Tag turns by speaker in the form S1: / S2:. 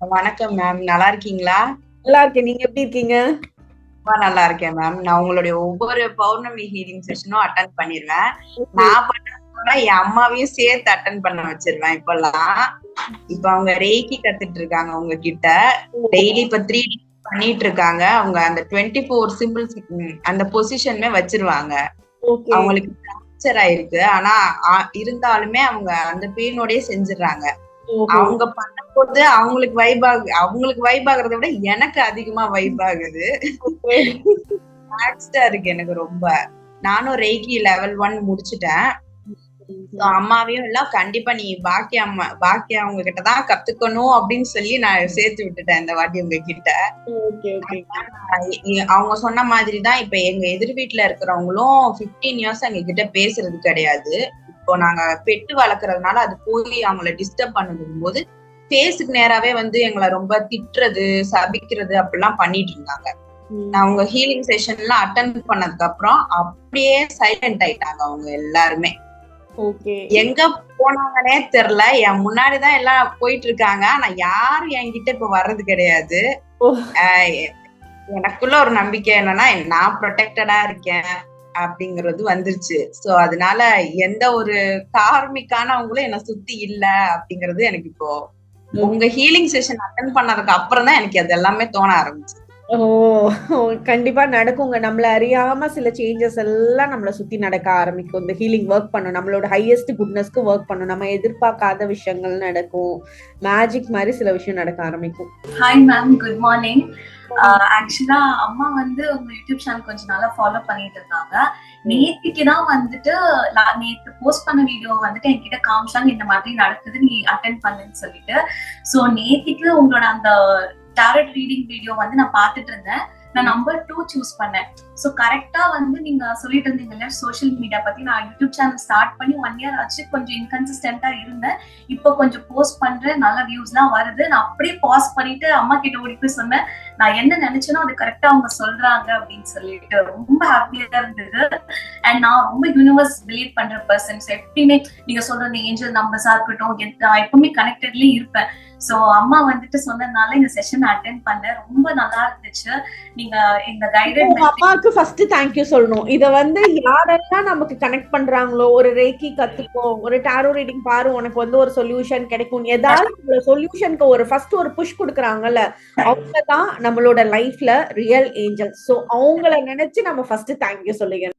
S1: வணக்கம் மேம் நல்லா இருக்கீங்களா?
S2: நல்லா இருக்கேன். நீங்க எப்படி இருக்கீங்க?
S1: நல்லா இருக்கேன் மேம் நான் உங்களுடைய ஒவ்வொரு பௌர்ணமி ஹீலிங் செஷனும் அட்டன் பண்ணிருவேன். நான் பண்ண என் அம்மாவையும் சேர்த்து அட்டன் பண்ண வச்சிருவேன் இப்பெல்லாம் இப்ப அவங்க ரேக்கி கத்துட்டு இருக்காங்க உங்ககிட்ட. டெய்லி இப்ப த்ரீ பண்ணிட்டு இருக்காங்க. அவங்க அந்த டுவெண்ட்டி ஃபோர் சிம்பிள்ஸ் அந்த பொசிஷனுமே வச்சிருவாங்க. அவங்களுக்கு ஃப்ராக்சர் ஆயிருக்கு. ஆனா இருந்தாலுமே அவங்க அந்த பெயினோடய செஞ்சுடுறாங்க. அவங்க பண்ணும்போது அவங்களுக்கு வைப் ஆகு அவங்களுக்கு வைப் ஆகுறத விட எனக்கு அதிகமா வைப் ஆகுது. இருக்கு எனக்கு ரொம்ப. நானும் ரெய்கி லெவல் ஒன் முடிச்சிட்டேன். அம்மாவையும் எல்லாம் கண்டிப்பா நீ பாக்கிய அம்மா பாக்கிய அவங்க கிட்ட தான் கத்துக்கணும் அப்படின்னு சொல்லி நான் சேர்த்து விட்டுட்டேன் இந்த வாட்டி உங்க கிட்ட அவங்க சொன்ன மாதிரி தான் இப்ப எங்க எதிர் வீட்டுல இருக்கிறவங்களும் 15 இயர்ஸ் எங்க கிட்ட பேசுறது கிடையாது. இப்போ நாங்க பெட்டு வளர்க்கறதுனால அது போய் அவங்கள டிஸ்டர்ப் பண்ணும் போது ஃபேஸுக்கு நேராவே வந்து எங்களை ரொம்ப திட்டுறது சபிக்கிறது அப்படிலாம் பண்ணிட்டு இருந்தாங்க. நான் அவங்க ஹீலிங் செஷன்லாம் அட்டன் பண்ணதுக்கு அப்புறம் அப்படியே சைலண்ட் ஆயிட்டாங்க அவங்க எல்லாருமே. எங்க போனாங்கன்னே தெரியல. என் முன்னாடிதான் எல்லாம் போயிட்டு இருக்காங்க. ஆனா யாரும் என்கிட்ட இப்ப வர்றது கிடையாது. எனக்குள்ள ஒரு நம்பிக்கை என்னன்னா நான் ப்ரொடெக்டடா இருக்கேன் அப்படிங்கறது வந்துருச்சு. சோ அதனால எந்த ஒரு கார்மிக்கானவங்களும் என்னை சுத்தி இல்ல அப்படிங்கறது எனக்கு இப்போ உங்க ஹீலிங் செஷன் அட்டன் பண்ணதுக்கு அப்புறம் தான் எனக்கு அது எல்லாமே தோண ஆரம்பிச்சு
S2: ஓ கண்டிப்பா நடக்குங்க. நம்மள அறியாம சில சேஞ்சஸ் எல்லாம் நம்மள சுத்தி நடக்க ஆரம்பிக்கும். இந்த ஹீலிங் ஒர்க் பண்ணும். நம்மளோட ஹையஸ்ட் குட்னஸ்க்கு ஒர்க் பண்ணும். நம்ம எதிர்பார்க்காத விஷயங்கள் நடக்கும். மேஜிக் மாதிரி சில விஷயம் நடக்க ஆரம்பிக்கும்.
S3: ஹாய் மேம் குட் மார்னிங் ஆக்சுவலா அம்மா வந்து உங்க யூடியூப் சேனல் கொஞ்சம் நாளா ஃபாலோ பண்ணிட்டு இருந்தாங்க. நேத்துக்கு தான் வந்துட்டு நான் நேத்து போஸ்ட் பண்ண வீடியோ வந்துட்டு என்கிட்ட காமிச்சாங்க. இந்த மாதிரி நடக்குது நீ அட்டென்ட் பண்ணுன்னு சொல்லிட்டு. சோ நேத்துக்கு உங்களோட அந்த டேரட் ரீடிங் வீடியோ வந்து நான் பார்த்துட்டு இருந்தேன். நான் நம்பர் டூ சூஸ் பண்ணேன். ஸோ கரெக்டா வந்து நீங்க சொல்லிட்டு இருந்தீங்கல்ல சோஷியல் மீடியா பத்தி நான் யூடியூப் சேனல் ஸ்டார்ட் பண்ணி ஒன் இயர் ஆச்சு. கொஞ்சம் இன்கன்சிஸ்டன்டா இருந்தேன். இப்போ கொஞ்சம் போஸ்ட் பண்றேன். நல்ல வியூஸ்லாம் வருது. நான் அப்படியே பாஸ் பண்ணிட்டு அம்மா கிட்ட ஓடி போய் சொன்னேன். நான் என்ன நினைச்சேனோ அது கரெக்டா அவங்க சொல்றாங்க அப்படின்னு சொல்லிட்டு ரொம்ப ஹாப்பியா இருந்தது. அண்ட் நான் ரொம்ப யூனிவர்ஸ் பிலீவ் பண்ற பர்சன்ஸ் எப்பயுமே நீங்க சொல்ற இந்த ஏஞ்சல் நம்பர்ஸா இருக்கட்டும் நான் எப்பவுமே கனெக்டட்லயே இருப்பேன். சோ அம்மா வந்துட்டு சொன்னதுனால இந்த செஷன் அட்டென்ட் பண்ணேன். ரொம்ப நல்லா இருந்துச்சு. நீங்க இந்த கைடன்ஸ்
S2: அம்மாவுக்கு ஃபர்ஸ்ட் தேங்க்யூ சொல்லணும். இத வந்து யாரெல்லாம் நமக்கு கனெக்ட் பண்றாங்களோ ஒரு ரேக்கி கத்துக்கோ ஒரு டாரோ ரீடிங் பாரு உனக்கு வந்து ஒரு சொல்யூஷன் கிடைக்கும். ஏதாவது சொல்யூஷனுக்கு ஒரு ஃபர்ஸ்ட் ஒரு புஷ் கொடுக்குறாங்கல்ல அவங்க தான் நம்மளோட லைஃப்ல ரியல் ஏஞ்சல் சோ அவங்கள நினைச்சு நம்ம ஃபர்ஸ்ட் தேங்க்யூ சொல்லுங்க.